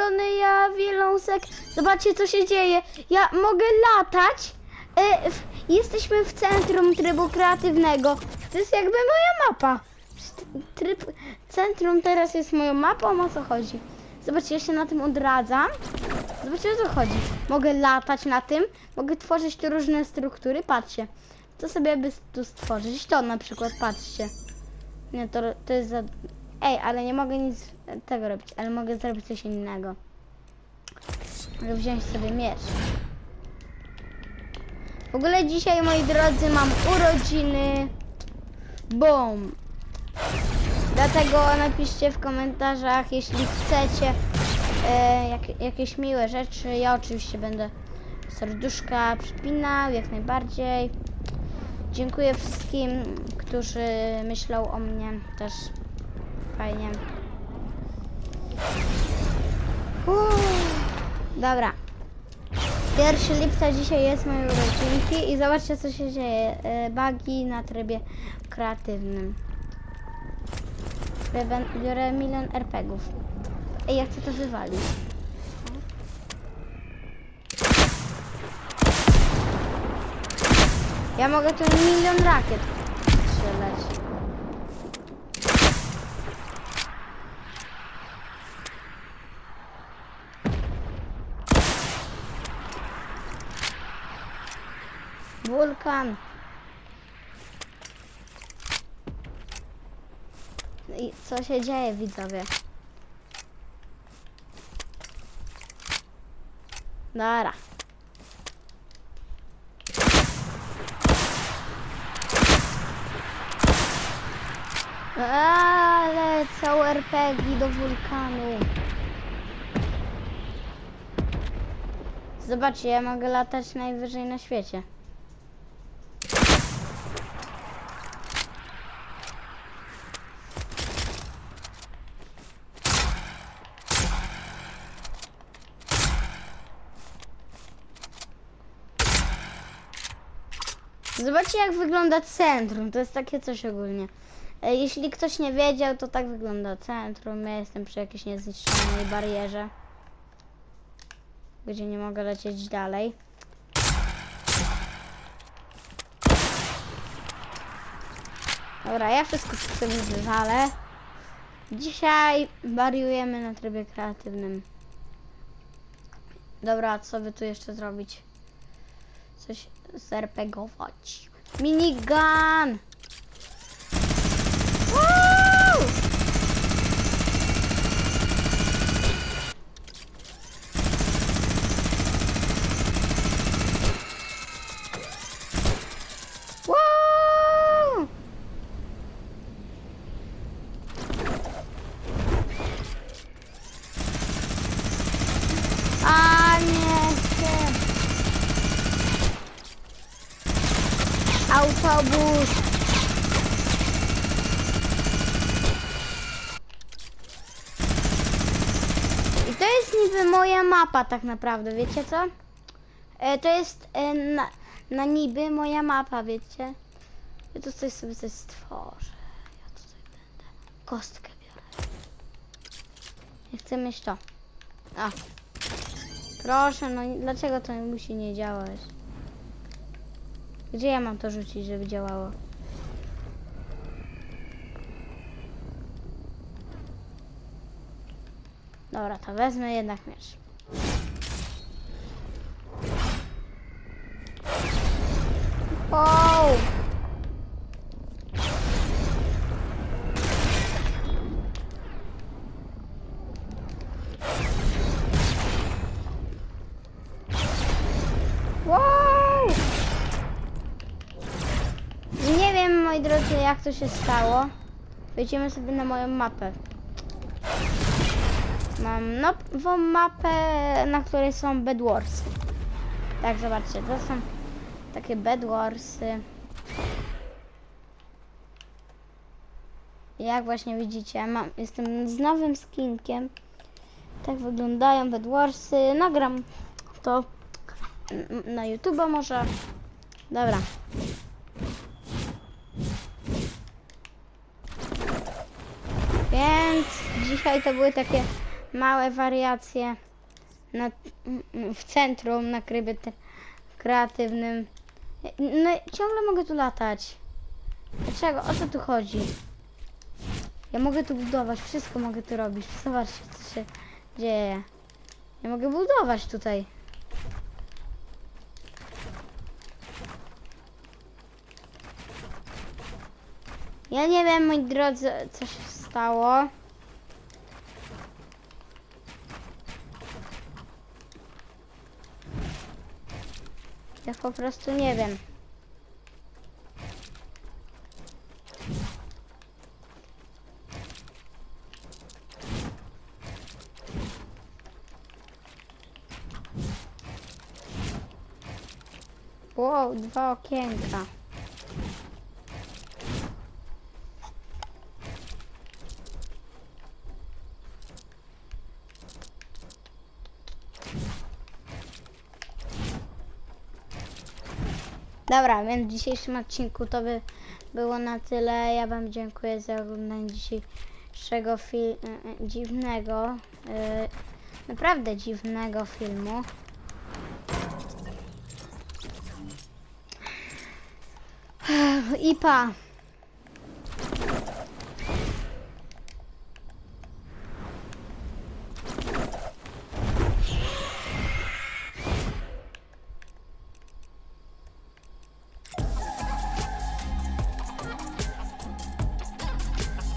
strony ja, Wieląsek. Zobaczcie, co się dzieje. Ja mogę latać. E, w, jesteśmy w centrum trybu kreatywnego. To jest jakby moja mapa. Tryb, centrum teraz jest moją mapą, o co chodzi? Zobaczcie, ja się na tym odradzam. Zobaczcie, o co chodzi. Mogę latać na tym, mogę tworzyć tu różne struktury. Patrzcie, co sobie by tu stworzyć? To na przykład, patrzcie. Nie, to, to jest za... Ej, ale nie mogę nic tego robić, ale mogę zrobić coś innego. Mogę wziąć sobie miecz. W ogóle dzisiaj, moi drodzy, mam urodziny. Boom. Dlatego napiszcie w komentarzach, jeśli chcecie e, jak, jakieś miłe rzeczy. Ja oczywiście będę serduszka przypinał, jak najbardziej. Dziękuję wszystkim, którzy myślą o mnie też fajnie. Uff, dobra. 1 lipca dzisiaj jest moje urodzinki i zobaczcie co się dzieje. E, Bugi na trybie kreatywnym. Biorę milion RPGów. Ej, ja chcę to wywalić. Ja mogę tu milion rakiet strzelać. Wulkan. I co się dzieje, widzowie? Dobra. Ale całe RPG do wulkanu. Zobaczcie, ja mogę latać najwyżej na świecie. Zobaczcie jak wygląda centrum, to jest takie coś ogólnie. E, Jeśli ktoś nie wiedział, to tak wygląda centrum. Ja jestem przy jakiejś niezniszczalnej barierze, gdzie nie mogę lecieć dalej. Dobra, ja wszystko sobie wywalę. Dzisiaj wariujemy na trybie kreatywnym. Dobra, co by tu jeszcze zrobić? Coś serpegofaci. Minigun! Autobus. I to jest niby moja mapa tak naprawdę, wiecie co? E, to jest e, na, na niby moja mapa, wiecie? Ja tu coś sobie coś stworzę. Ja tutaj będę. Kostkę biorę. Nie chcę mieć to. A. Proszę, no dlaczego to musi nie działać? Gdzie ja mam to rzucić, żeby działało? Dobra, to wezmę jednak miecz. Wow! Nie wiem, moi drodzy, jak to się stało. Wejdziemy sobie na moją mapę. Mam nową mapę, na której są Bedwarsy. Tak, zobaczcie, to są takie Bedwarsy. Jak właśnie widzicie, mam, jestem z nowym skinkiem. Tak wyglądają Bedwarsy. Nagram to na YouTube może. Dobra. Więc dzisiaj to były takie małe wariacje na, w centrum na krybie kreatywnym. No ciągle mogę tu latać. Dlaczego? O co tu chodzi? Ja mogę tu budować, wszystko mogę tu robić. Zobaczcie, co się dzieje. Ja mogę budować tutaj. Ja nie wiem, moi drodzy, co się stało. Ja po prostu nie wiem. Wow, dwa okienka. Dobra, więc w dzisiejszym odcinku to by było na tyle. Ja Wam dziękuję za oglądanie dzisiejszego e, e, dziwnego, e, naprawdę dziwnego filmu. I pa!